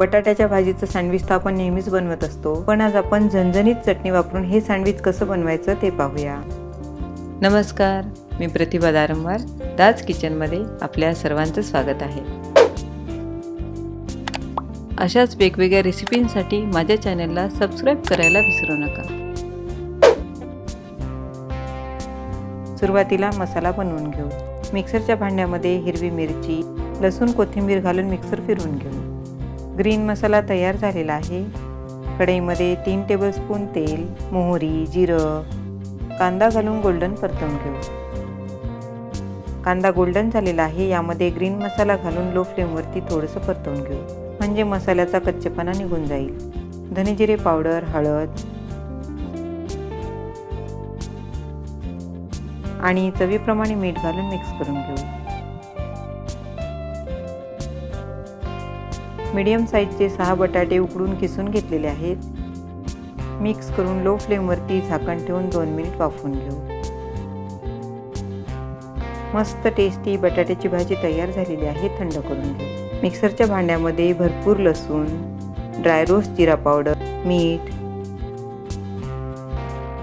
बटाट्याच्या भाजीचं सँडविच तर आपण नेहमीच बनवत असतो. पण आज आपण झणझणीत चटणी वापरून हे सँडविच कसं बनवायचं ते पाहूया. नमस्कार मी प्रतिभा दारंवार दाज किचनमध्ये आपल्या सर्वांचं स्वागत आहे. अशाच वेगवेगळ्या रेसिपींसाठी माझ्या चॅनलला सबस्क्राईब करायला विसरू नका. सुरुवातीला मसाला बनवून घेऊ. मिक्सरच्या भांड्यामध्ये हिरवी मिरची लसूण कोथिंबीर घालून मिक्सर फिरवून घेऊ. ग्रीन मसाला तयार झालेला आहे. कढईमध्ये तीन टेबलस्पून तेल मोहरी जिरं कांदा घालून गोल्डन परतवून घेऊ. कांदा गोल्डन झालेला आहे यामध्ये ग्रीन मसाला घालून लो फ्लेमवरती थोडंसं परतवून घेऊ. म्हणजे मसाल्याचा कच्चेपणा निघून जाईल. धनेजिरे पावडर हळद आणि चवीप्रमाणे मीठ घालून मिक्स करून घेऊ. मीडियम साईजचे सहा बटाटे उकडून किसून घेतलेले आहेत. मिक्स करून लो फ्लेमवरती झाकण ठेवून दोन मिनिट वाफवून घेऊ. मस्त टेस्टी बटाट्याची भाजी तयार झालेली आहे थंड करून घेऊ मिक्सरच्या भांड्यामध्ये भरपूर लसूण ड्राय रोस्ट जिरा पावडर मीठ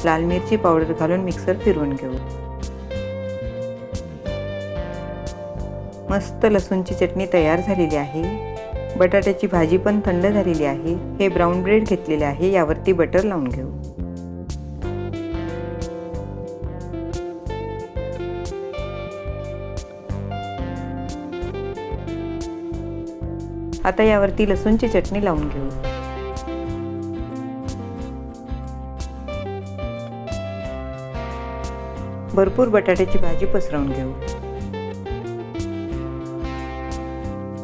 लाल मिरची पावडर घालून मिक्सर फिरवून घेऊ. मस्त लसूणची चटणी तयार झालेली आहे. बटाट्याची भाजी पण थंड झालेली आहे. हे ब्राऊन ब्रेड घेतलेले आहे. यावरती बटर लावून घेऊ. आता यावरती लसूणची चटणी लावून घेऊ. भरपूर बटाट्याची भाजी पसरवून घेऊ.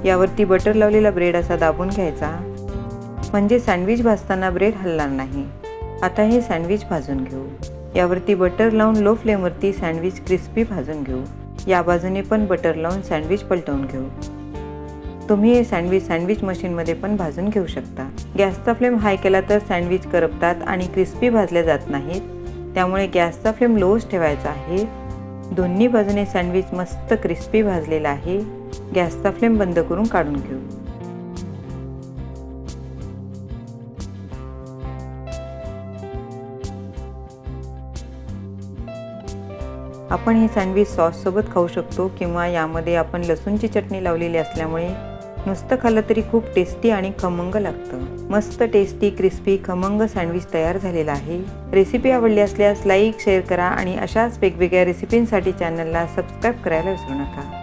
यावरती बटर लावलेला ब्रेड असा दाबून घ्यायचा. म्हणजे सँडविच भाजताना ब्रेड हलणार नाही. आता हे सँडविच भाजून घेऊ. यावरती बटर लावून लो फ्लेमवरती सँडविच क्रिस्पी भाजून घेऊ. या बाजूने पण बटर लावून सँडविच पलटवून घेऊ. तुम्ही हे सँडविच सँडविच मशीनमध्ये पण भाजून घेऊ शकता. गॅसचा फ्लेम हाय केला तर सँडविच करपतात आणि क्रिस्पी भाजल्या जात नाहीत. त्यामुळे गॅसचा फ्लेम लोच ठेवायचा आहे. दोन्ही बाजूने सँडविच मस्त क्रिस्पी भाजलेला आहे. गॅसचा फ्लेम बंद करून काढून घेऊ. आपण हे सँडविच सॉससोबत खाऊ शकतो किंवा यामध्ये आपण लसूणची चटणी लावलेली असल्यामुळे नुसतं खाल्लं तरी खूप टेस्टी आणि खमंग लागतं. मस्त टेस्टी क्रिस्पी खमंग सँडविच तयार झालेला आहे. रेसिपी आवडली असल्यास लाईक शेअर करा आणि अशाच वेगवेगळ्या रेसिपींसाठी चॅनलला सबस्क्राईब करायला विसरू नका.